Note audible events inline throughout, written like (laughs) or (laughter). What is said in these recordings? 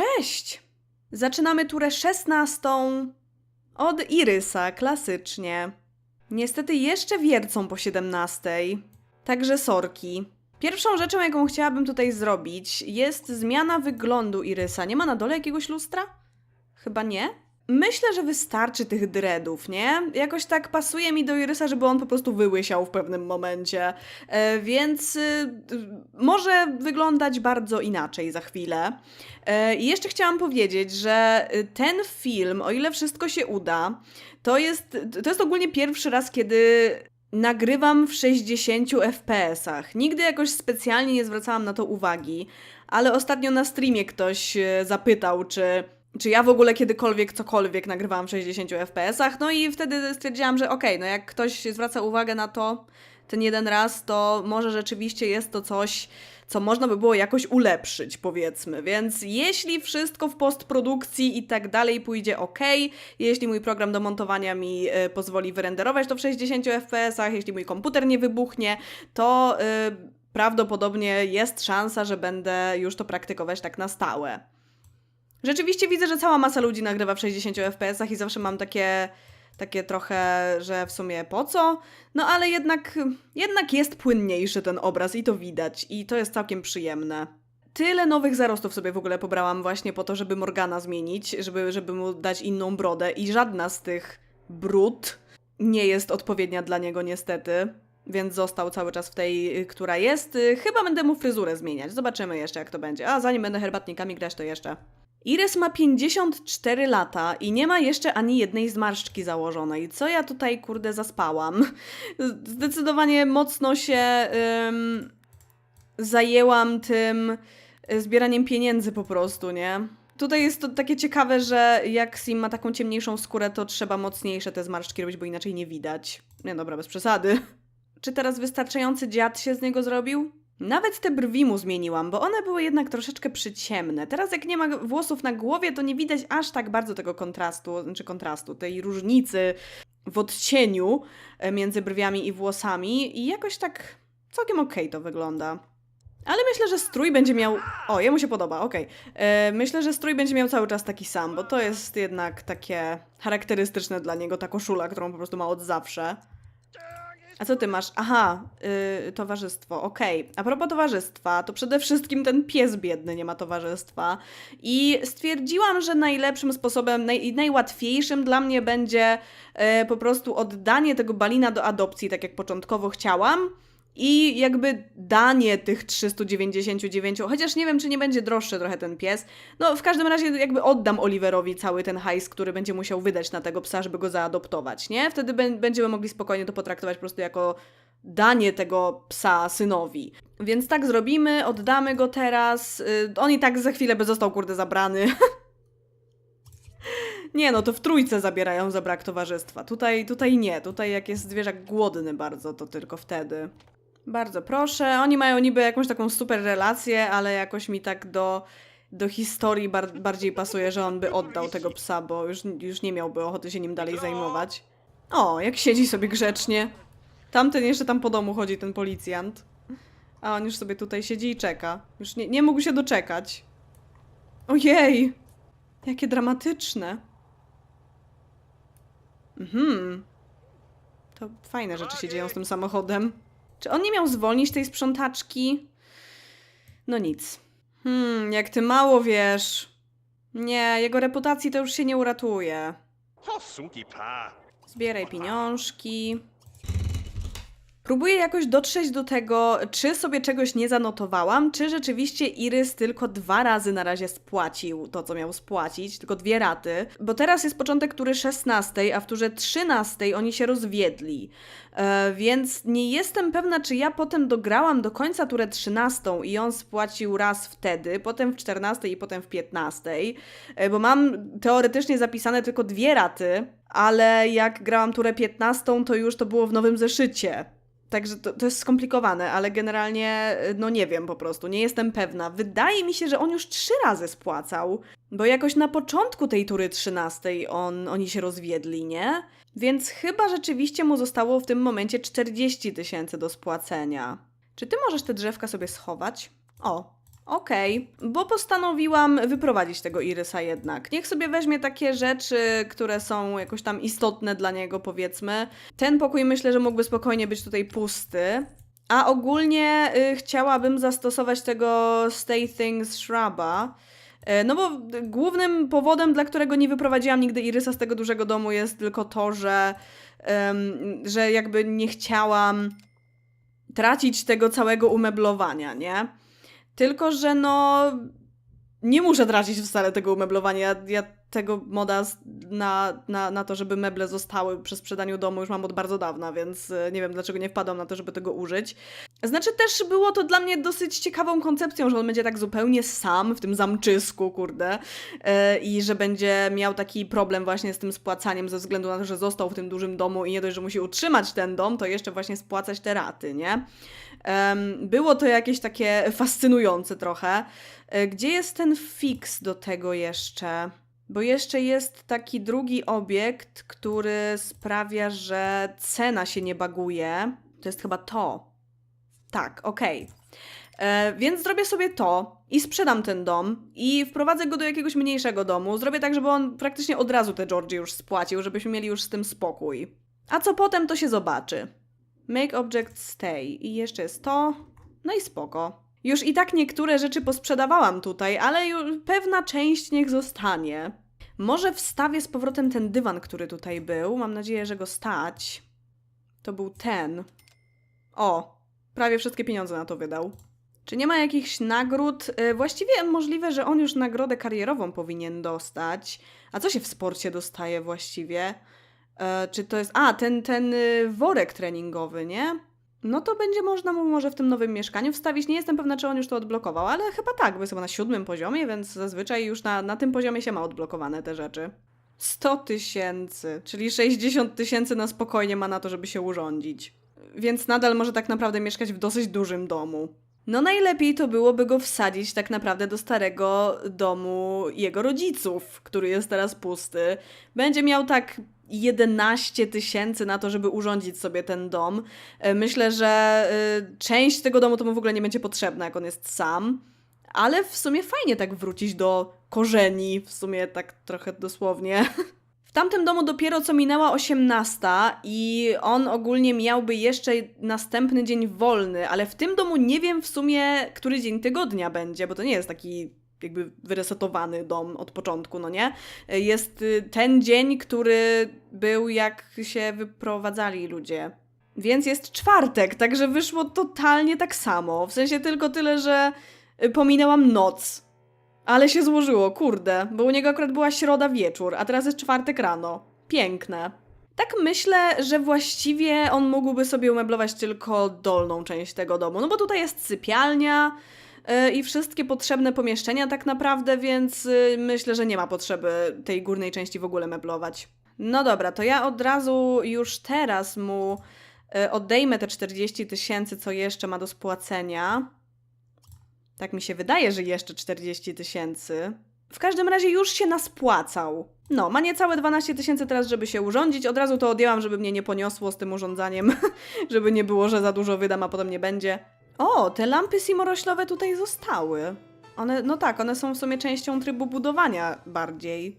Cześć! Zaczynamy turę szesnastą od Irysa, klasycznie. Niestety jeszcze wiercą po 17. Także sorki. Pierwszą rzeczą, jaką chciałabym tutaj zrobić, jest zmiana wyglądu Irysa. Nie ma na dole jakiegoś lustra? Chyba nie. Myślę, że wystarczy tych dreadów, nie? Jakoś tak pasuje mi do Irysa, żeby on po prostu wyłysiał w pewnym momencie. E, więc y, y, może wyglądać bardzo inaczej za chwilę. E, I jeszcze chciałam powiedzieć, że y, ten film, o ile wszystko się uda, to jest, to jest ogólnie pierwszy raz, kiedy nagrywam w 60 FPS-ach. Nigdy jakoś specjalnie nie zwracałam na to uwagi, ale ostatnio na streamie ktoś e, zapytał, czy, czy ja w ogóle kiedykolwiek cokolwiek nagrywałam w 60 FPS-ach, no i wtedy stwierdziłam, że okej, no jak ktoś zwraca uwagę na to ten jeden raz, to może rzeczywiście jest to coś, co można by było jakoś ulepszyć, powiedzmy. Więc jeśli wszystko w postprodukcji i tak dalej pójdzie ok, jeśli mój program do montowania mi y, pozwoli wyrenderować to w 60 fps, jeśli mój komputer nie wybuchnie, to y, prawdopodobnie jest szansa, że będę już to praktykować tak na stałe. Rzeczywiście widzę, że cała masa ludzi nagrywa w 60 fps i zawsze mam takie takie trochę, że w sumie po co? No ale jednak, jednak jest płynniejszy ten obraz i to widać i to jest całkiem przyjemne. Tyle nowych zarostów sobie w ogóle pobrałam właśnie po to, żeby Morgana zmienić, żeby, żeby mu dać inną brodę i żadna z tych brud nie jest odpowiednia dla niego niestety. Więc został cały czas w tej, która jest. Chyba będę mu fryzurę zmieniać. Zobaczymy jeszcze, jak to będzie. A zanim będę herbatnikami grać, to jeszcze. Iris ma 54 lata i nie ma jeszcze ani jednej zmarszczki założonej. Co ja tutaj, kurde, zaspałam? (laughs) Zdecydowanie mocno się ym, zajęłam tym y, zbieraniem pieniędzy po prostu, nie? Tutaj jest to takie ciekawe, że jak Sim ma taką ciemniejszą skórę, to trzeba mocniejsze te zmarszczki robić, bo inaczej nie widać. Nie, dobra, bez przesady. (laughs) Czy teraz wystarczający dziad się z niego zrobił? Nawet te brwi mu zmieniłam, bo one były jednak troszeczkę przyciemne. Teraz jak nie ma włosów na głowie, to nie widać aż tak bardzo tego kontrastu, znaczy kontrastu, tej różnicy w odcieniu e, między brwiami i włosami i jakoś tak całkiem okej to wygląda. Ale myślę, że strój będzie miał. O, jemu się podoba, okej. E, Myślę, że strój będzie miał cały czas taki sam, bo to jest jednak takie charakterystyczne dla niego, ta koszula, którą po prostu ma od zawsze. A co ty masz? Aha, yy, towarzystwo, okej. A propos towarzystwa, to przede wszystkim ten pies biedny nie ma towarzystwa. I stwierdziłam, że najlepszym sposobem, naj, najłatwiejszym dla mnie będzie e, po prostu oddanie tego balina do adopcji, tak jak początkowo chciałam. I jakby danie tych 399, chociaż nie wiem, czy nie będzie droższy trochę ten pies. No, w każdym razie jakby oddam Oliverowi cały ten hajs, który będzie musiał wydać na tego psa, żeby go zaadoptować, nie? Wtedy bę- będziemy mogli spokojnie to potraktować po prostu jako danie tego psa synowi. Więc tak zrobimy, oddamy go teraz. Y, On i tak za chwilę by został, kurde, zabrany. (laughs) Nie no, to w trójce zabierają za brak towarzystwa. Tutaj, tutaj nie. Tutaj jak jest zwierzak głodny bardzo, to tylko wtedy. Bardzo proszę. Oni mają niby jakąś taką super relację, ale jakoś mi tak do, do historii bar bardziej pasuje, że on by oddał tego psa, bo już, już nie miałby ochoty się nim dalej zajmować. O, jak siedzi sobie grzecznie. Tamten jeszcze tam po domu chodzi, ten policjant. A on już sobie tutaj siedzi i czeka. Już nie, nie mógł się doczekać. Ojej! Jakie dramatyczne. Mhm. To fajne rzeczy się dzieją z tym samochodem. Czy on nie miał zwolnić tej sprzątaczki? No nic. Hmm, jak ty mało wiesz. Nie, jego reputacji to już się nie uratuje. Zbieraj pieniążki. Próbuję jakoś dotrzeć do tego, czy sobie czegoś nie zanotowałam, czy rzeczywiście Irys tylko dwa razy na razie spłacił to, co miał spłacić, tylko dwie raty. Bo teraz jest początek tury 16, a w turze 13 oni się rozwiedli. E, więc nie jestem pewna, czy ja potem dograłam do końca turę 13 i on spłacił raz wtedy, potem w 14 i potem w 15, e, bo mam teoretycznie zapisane tylko dwie raty, ale jak grałam turę 15, to już to było w nowym zeszycie. Także to, to jest skomplikowane, ale generalnie, y, no nie wiem po prostu, nie jestem pewna. Wydaje mi się, że on już trzy razy spłacał, bo jakoś na początku tej tury 13 on, oni się rozwiedli, nie? Więc chyba rzeczywiście mu zostało w tym momencie 40 tysięcy do spłacenia. Czy ty możesz te drzewka sobie schować? O, Okej, bo postanowiłam wyprowadzić tego Irysa jednak. Niech sobie weźmie takie rzeczy, które są jakoś tam istotne dla niego, powiedzmy. Ten pokój myślę, że mógłby spokojnie być tutaj pusty. A ogólnie y, chciałabym zastosować tego Stay Things Shrub'a. E, No bo y, głównym powodem, dla którego nie wyprowadziłam nigdy Irysa z tego dużego domu jest tylko to, że, że jakby nie chciałam tracić tego całego umeblowania, nie? Tylko, że no nie muszę tracić wcale tego umeblowania. Ja, ja tego moda na, na, na to, żeby meble zostały przy sprzedaniu domu już mam od bardzo dawna, więc e, nie wiem dlaczego nie wpadłam na to, żeby tego użyć. Znaczy też było to dla mnie dosyć ciekawą koncepcją, że on będzie tak zupełnie sam w tym zamczysku, kurde, e, i że będzie miał taki problem właśnie z tym spłacaniem ze względu na to, że został w tym dużym domu i nie dość, że musi utrzymać ten dom, to jeszcze właśnie spłacać te raty, nie? Było to jakieś takie fascynujące trochę. E, Gdzie jest ten fix do tego jeszcze? Bo jeszcze jest taki drugi obiekt, który sprawia, że cena się nie baguje. To jest chyba to. Tak, okej. E, Więc zrobię sobie to i sprzedam ten dom i wprowadzę go do jakiegoś mniejszego domu. Zrobię tak, żeby on praktycznie od razu te Georgie już spłacił, żebyśmy mieli już z tym spokój. A co potem, to się zobaczy. Make object stay. I jeszcze jest to. No i spoko. Już i tak niektóre rzeczy posprzedawałam tutaj, ale pewna część niech zostanie. Może wstawię z powrotem ten dywan, który tutaj był. Mam nadzieję, że go stać. To był ten. O, prawie wszystkie pieniądze na to wydał. Czy nie ma jakichś nagród? Y, Właściwie możliwe, że on już nagrodę karierową powinien dostać. A co się w sporcie dostaje właściwie? E, czy to jest. A, ten, ten y, worek treningowy, nie? No to będzie można mu może w tym nowym mieszkaniu wstawić. Nie jestem pewna, czy on już to odblokował, ale chyba tak, bo jest chyba na siódmym poziomie, więc zazwyczaj już na, na tym poziomie się ma odblokowane te rzeczy. 100 tysięcy, czyli 60 tysięcy na spokojnie ma na to, żeby się urządzić. Więc nadal może tak naprawdę mieszkać w dosyć dużym domu. No najlepiej to byłoby go wsadzić tak naprawdę do starego domu jego rodziców, który jest teraz pusty. Będzie miał tak 11 tysięcy na to, żeby urządzić sobie ten dom. E, Myślę, że y, część tego domu to mu w ogóle nie będzie potrzebna, jak on jest sam. Ale w sumie fajnie tak wrócić do korzeni, w sumie tak trochę dosłownie. (laughs) W tamtym domu dopiero co minęła 18 i on ogólnie miałby jeszcze następny dzień wolny, ale w tym domu nie wiem w sumie, który dzień tygodnia będzie, bo to nie jest taki jakby wyresetowany dom od początku, no nie? Jest y, ten dzień, który był jak się wyprowadzali ludzie. Więc jest czwartek, także wyszło totalnie tak samo. W sensie tylko tyle, że y, pominęłam noc. Ale się złożyło, kurde, bo u niego akurat była środa wieczór, a teraz jest czwartek rano. Piękne. Tak myślę, że właściwie on mógłby sobie umeblować tylko dolną część tego domu, no bo tutaj jest sypialnia i wszystkie potrzebne pomieszczenia tak naprawdę, więc yy, myślę, że nie ma potrzeby tej górnej części w ogóle meblować. No dobra, to ja od razu już teraz mu yy, odejmę te 40 tysięcy, co jeszcze ma do spłacenia. Tak mi się wydaje, że jeszcze 40 tysięcy. W każdym razie już się naspłacał. No, ma niecałe 12 tysięcy teraz, żeby się urządzić. Od razu to odjęłam, żeby mnie nie poniosło z tym urządzaniem. (laughs) żeby nie było, że za dużo wydam, a potem nie będzie. O, te lampy simoroślowe tutaj zostały. One, no tak, one są w sumie częścią trybu budowania bardziej.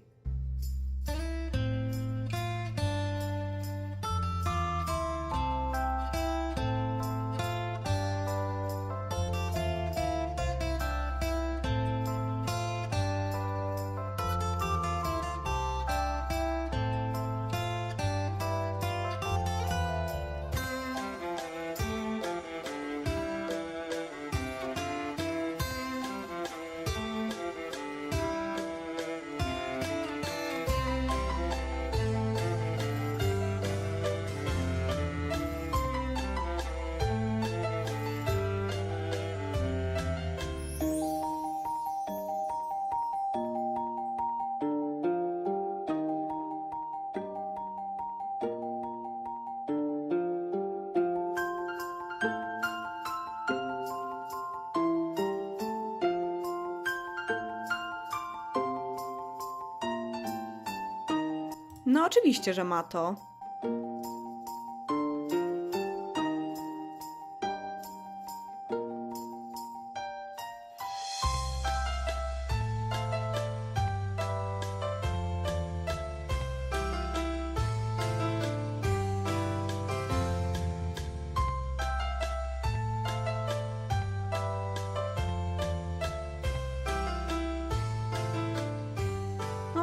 Oczywiście, że ma to.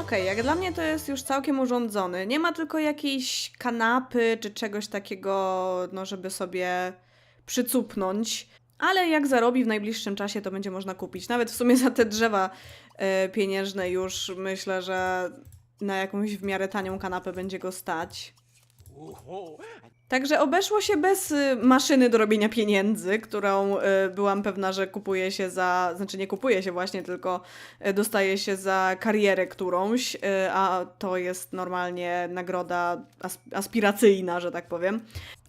Okej, jak dla mnie to jest już całkiem urządzony. Nie ma tylko jakiejś kanapy czy czegoś takiego, no żeby sobie przycupnąć. Ale jak zarobi w najbliższym czasie, to będzie można kupić. Nawet w sumie za te drzewa e, pieniężne już myślę, że na jakąś w miarę tanią kanapę będzie go stać. Także obeszło się bez y, maszyny do robienia pieniędzy, którą y, byłam pewna, że kupuje się za. Znaczy, nie kupuje się właśnie, tylko y, dostaje się za karierę którąś, a to jest normalnie nagroda as aspiracyjna, że tak powiem.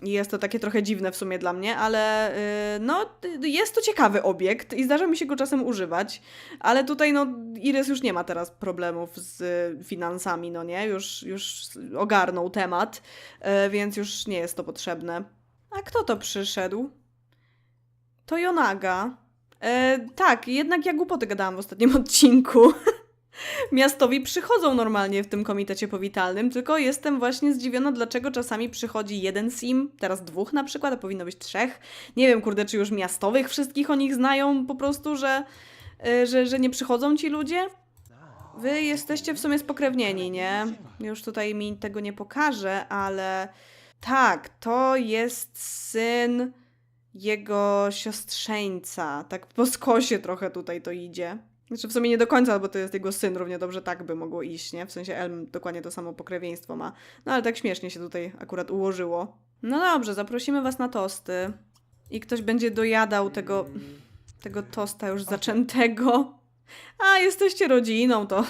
Jest to takie trochę dziwne w sumie dla mnie, ale y, no, y, jest to ciekawy obiekt i zdarza mi się go czasem używać, ale tutaj no, Iris już nie ma teraz problemów z finansami, no nie? Już, już ogarnął temat, y, więc już nie jest to potrzebne. A kto to przyszedł? To Jonaga. Tak, jednak ja głupoty gadałam w ostatnim (laughs) odcinku. Miastowi przychodzą normalnie w tym komitecie powitalnym, tylko jestem właśnie zdziwiona, dlaczego czasami przychodzi jeden sim, teraz dwóch na przykład, a powinno być trzech. Nie wiem, kurde, czy już miastowych wszystkich o nich znają po prostu, że, y, że, że nie przychodzą ci ludzie? Wy jesteście w sumie spokrewnieni, nie? Już tutaj mi tego nie pokażę, ale tak, to jest syn jego siostrzeńca. Tak po skosie trochę tutaj to idzie. Znaczy w sumie nie do końca, bo to jest jego syn, równie dobrze tak by mogło iść, nie? W sensie Elm dokładnie to samo pokrewieństwo ma. No ale tak śmiesznie się tutaj akurat ułożyło. No dobrze, zaprosimy was na tosty. I ktoś będzie dojadał tego, tego tosta już zaczętego. A, jesteście rodziną, to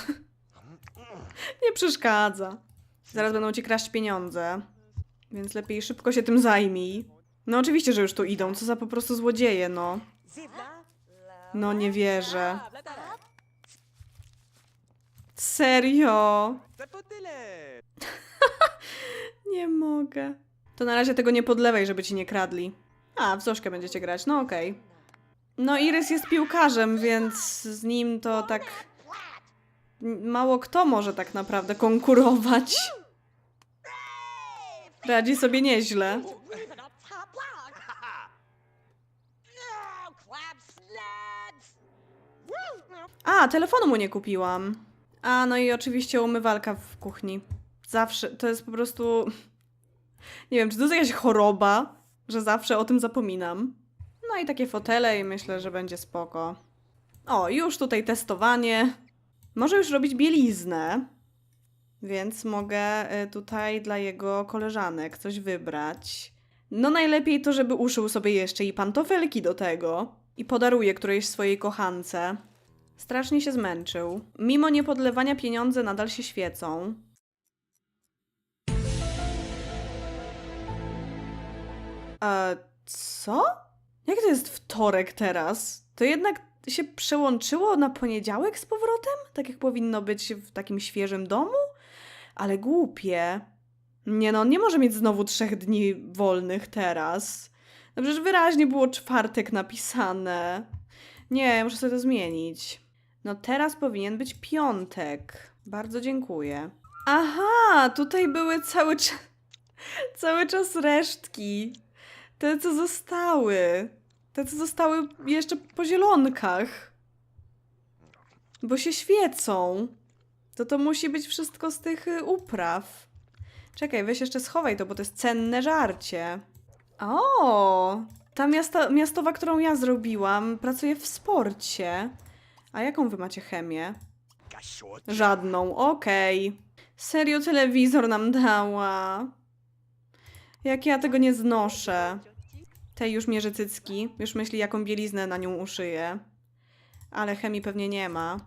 (laughs) nie przeszkadza. Zaraz będą ci kraść pieniądze, więc lepiej szybko się tym zajmij. No oczywiście, że już tu idą, co za po prostu złodzieje, no. No nie wierzę. Serio? (laughs) Nie mogę. To na razie tego nie podlewaj, żeby ci nie kradli. A, w Zoszkę będziecie grać, no okej. No Iris jest piłkarzem, więc z nim to tak... Mało kto może tak naprawdę konkurować. Radzi sobie nieźle. A, telefonu mu nie kupiłam. A, no i oczywiście umywalka w kuchni. Zawsze, to jest po prostu... (laughs) Nie wiem, czy to jest jakaś choroba, że zawsze o tym zapominam. No i takie fotele i myślę, że będzie spoko. O, już tutaj testowanie. Może już robić bieliznę. Więc mogę y, tutaj dla jego koleżanek coś wybrać. No najlepiej to, żeby uszył sobie jeszcze i pantofelki do tego. I podaruje którejś swojej kochance. Strasznie się zmęczył. Mimo niepodlewania pieniądze nadal się świecą. E, co? Jak to jest wtorek teraz? To jednak się przełączyło na poniedziałek z powrotem? Tak jak powinno być w takim świeżym domu? Ale głupie. Nie no, on nie może mieć znowu trzech dni wolnych teraz. No przecież wyraźnie było czwartek napisane. Nie, muszę sobie to zmienić. No teraz powinien być piątek. Bardzo dziękuję. Aha, tutaj były cały czas (laughs) cały czas resztki. Te, co zostały. Te, co zostały jeszcze po zielonkach. Bo się świecą. To to musi być wszystko z tych y, upraw. Czekaj, weź jeszcze schowaj to, bo to jest cenne żarcie. O, ta miasta, miastowa, którą ja zrobiłam, pracuje w sporcie. A jaką wy macie chemię? Żadną, okej. Serio telewizor nam dała. Jak ja tego nie znoszę. Tej już mierzy cycki, już myśli jaką bieliznę na nią uszyje. Ale chemii pewnie nie ma.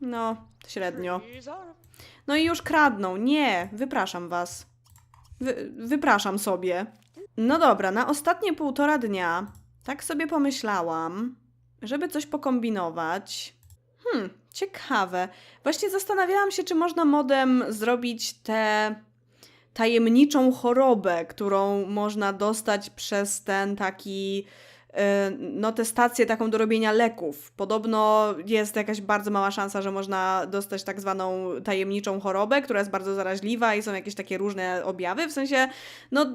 No, średnio. No i już kradną. Nie, wypraszam was. Wy, wypraszam sobie. No dobra, na ostatnie półtora dnia tak sobie pomyślałam, żeby coś pokombinować. Hmm, ciekawe. Właśnie zastanawiałam się, czy można modem zrobić tę tajemniczą chorobę, którą można dostać przez ten taki e, no tę stację taką do robienia leków. Podobno jest jakaś bardzo mała szansa, że można dostać tak zwaną tajemniczą chorobę, która jest bardzo zaraźliwa i są jakieś takie różne objawy, w sensie no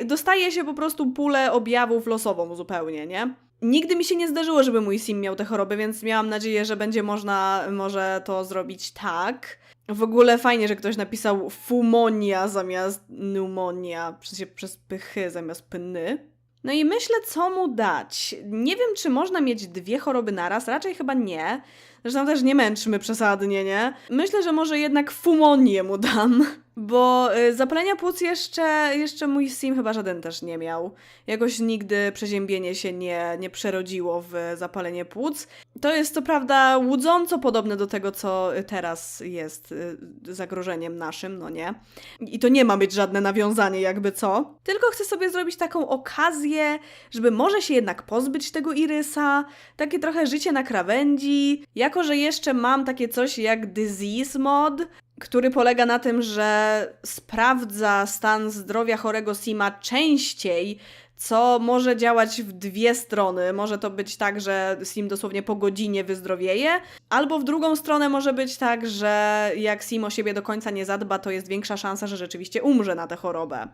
y, dostaje się po prostu pulę objawów losową zupełnie, nie? Nigdy mi się nie zdarzyło, żeby mój sim miał tę chorobę, więc miałam nadzieję, że będzie można może to zrobić tak. W ogóle fajnie, że ktoś napisał fumonia zamiast pneumonia, sensie przez pychy zamiast pny. No i myślę, co mu dać. Nie wiem, czy można mieć dwie choroby naraz, raczej chyba nie. Zresztą też nie męczmy przesadnie, nie? Myślę, że może jednak fumonię mu dam, bo y, zapalenia płuc jeszcze, jeszcze mój sim chyba żaden też nie miał. Jakoś nigdy przeziębienie się nie, nie przerodziło w zapalenie płuc. To jest co prawda łudząco podobne do tego, co teraz jest y, zagrożeniem naszym, no nie? I to nie ma być żadne nawiązanie, jakby co. Tylko chcę sobie zrobić taką okazję, żeby może się jednak pozbyć tego irysa, takie trochę życie na krawędzi. Jako, że jeszcze mam takie coś jak disease mod, który polega na tym, że sprawdza stan zdrowia chorego Sima częściej, co może działać w dwie strony. Może to być tak, że Sim dosłownie po godzinie wyzdrowieje, albo w drugą stronę może być tak, że jak Sim o siebie do końca nie zadba, to jest większa szansa, że rzeczywiście umrze na tę chorobę.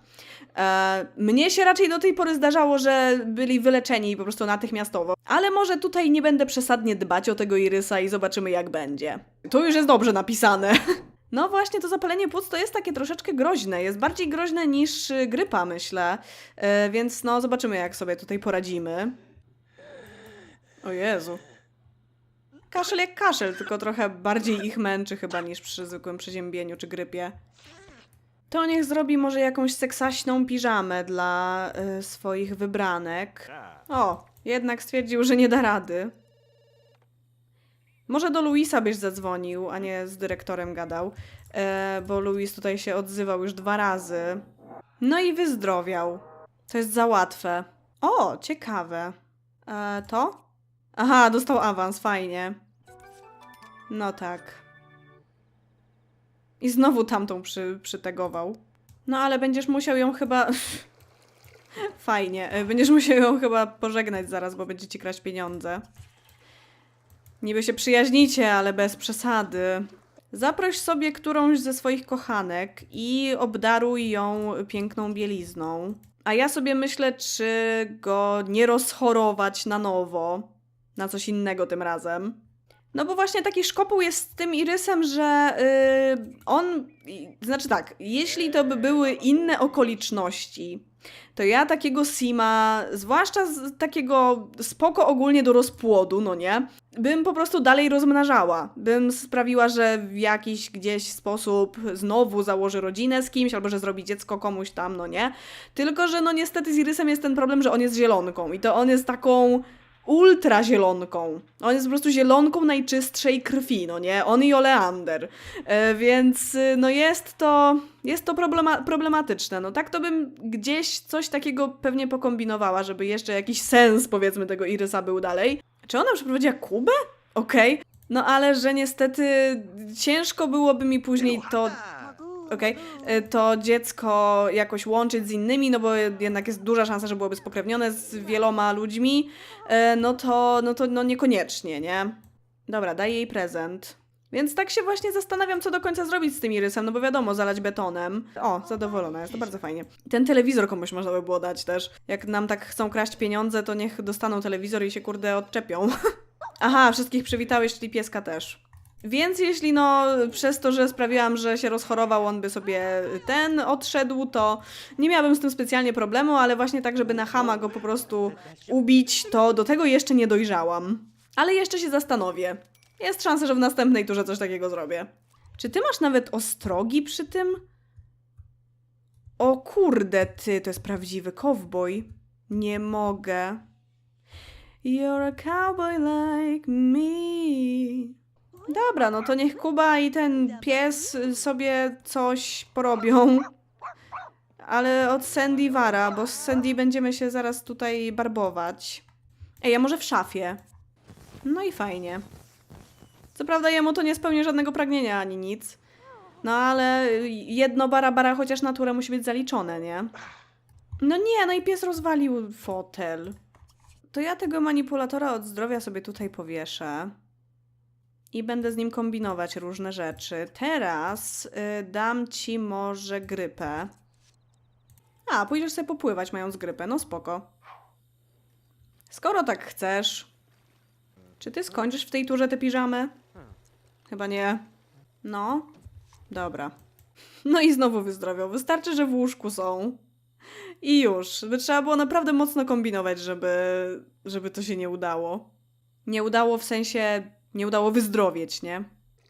E, mnie się raczej do tej pory zdarzało, że byli wyleczeni po prostu natychmiastowo, ale może tutaj nie będę przesadnie dbać o tego Irysa i zobaczymy jak będzie. Tu już jest dobrze napisane. (laughs) No właśnie, to zapalenie płuc to jest takie troszeczkę groźne. Jest bardziej groźne niż y, grypa, myślę. E, więc no, zobaczymy, jak sobie tutaj poradzimy. O Jezu. Kaszel jak kaszel, tylko trochę bardziej ich męczy chyba niż przy zwykłym przeziębieniu czy grypie. To niech zrobi może jakąś seksaśną piżamę dla y, swoich wybranek. O, jednak stwierdził, że nie da rady. Może do Luisa byś zadzwonił, a nie z dyrektorem gadał, e, bo Luis tutaj się odzywał już dwa razy. No i wyzdrowiał. To jest za łatwe. O, ciekawe. E, to? Aha, dostał awans, fajnie. No tak. I znowu tamtą przy, przytegował. No ale będziesz musiał ją chyba... (laughs) Fajnie. e, Będziesz musiał ją chyba pożegnać zaraz, bo będzie ci kraść pieniądze. Niby się przyjaźnicie, ale bez przesady. Zaproś sobie którąś ze swoich kochanek i obdaruj ją piękną bielizną. A ja sobie myślę, czy go nie rozchorować na nowo, na coś innego tym razem. No bo właśnie taki szkopuł jest z tym irysem, że yy, on. Znaczy tak, jeśli to by były inne okoliczności, to ja takiego Sima, zwłaszcza z takiego spoko ogólnie do rozpłodu, no nie, bym po prostu dalej rozmnażała. Bym sprawiła, że w jakiś gdzieś sposób znowu założy rodzinę z kimś, albo że zrobi dziecko komuś tam, no nie. Tylko, że no niestety z Irysem jest ten problem, że on jest zielonką i to on jest taką ultra zielonką. On jest po prostu zielonką najczystszej krwi, no nie? On i Oleander. E, więc y, no jest to, jest to problema problematyczne. No tak to bym gdzieś coś takiego pewnie pokombinowała, żeby jeszcze jakiś sens powiedzmy tego Irysa był dalej. Czy ona przeprowadziła Kubę? Okej. No ale że niestety ciężko byłoby mi później to okej, y, to dziecko jakoś łączyć z innymi, no bo jednak jest duża szansa, że byłoby spokrewnione z wieloma ludźmi, e, no to, no to no niekoniecznie, nie? Dobra, daj jej prezent. Więc tak się właśnie zastanawiam, co do końca zrobić z tym irysem, no bo wiadomo, zalać betonem. O, zadowolona jest, to bardzo fajnie. Ten telewizor komuś można by było dać też. Jak nam tak chcą kraść pieniądze, to niech dostaną telewizor i się kurde odczepią. (laughs) Aha, wszystkich przywitałeś, czyli pieska też. Więc jeśli no przez to, że sprawiłam, że się rozchorował, on by sobie ten odszedł, to nie miałabym z tym specjalnie problemu, ale właśnie tak, żeby na chama go po prostu ubić, to do tego jeszcze nie dojrzałam. Ale jeszcze się zastanowię. Jest szansa, że w następnej turze coś takiego zrobię. Czy ty masz nawet ostrogi przy tym? O kurde, ty, to jest prawdziwy cowboy. Nie mogę. You're a cowboy like me. Dobra, no to niech Kuba i ten pies sobie coś porobią. Ale od Sandy Wara, bo z Sandy będziemy się zaraz tutaj barbować. Ej, a może w szafie? No i fajnie. Co prawda jemu to nie spełni żadnego pragnienia ani nic. No ale jedno bara bara chociaż naturę musi być zaliczone, nie? No nie, no i pies rozwalił fotel. To ja tego manipulatora od zdrowia sobie tutaj powieszę. I będę z nim kombinować różne rzeczy. Teraz y, dam ci może grypę. A, pójdziesz sobie popływać mając grypę, no spoko. Skoro tak chcesz. Czy ty skończysz w tej turze te piżamy? Chyba nie. No. Dobra. No i znowu wyzdrowiał. Wystarczy, że w łóżku są. I już. By trzeba było naprawdę mocno kombinować, żeby, żeby to się nie udało. Nie udało w sensie, nie udało wyzdrowieć, nie?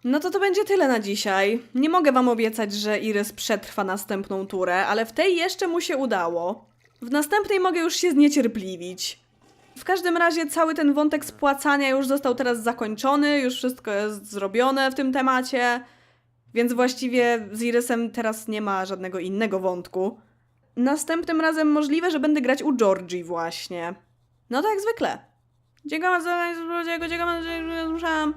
No to to będzie tyle na dzisiaj. Nie mogę wam obiecać, że Irys przetrwa następną turę, ale w tej jeszcze mu się udało. W następnej mogę już się zniecierpliwić. W każdym razie cały ten wątek spłacania już został teraz zakończony, już wszystko jest zrobione w tym temacie, więc właściwie z Irysem teraz nie ma żadnego innego wątku. Następnym razem możliwe, że będę grać u Georgii właśnie. No tak jak zwykle. Dziękuję za dziękuję, dziękuję,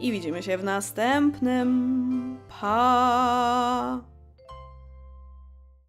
i widzimy się w następnym. Pa!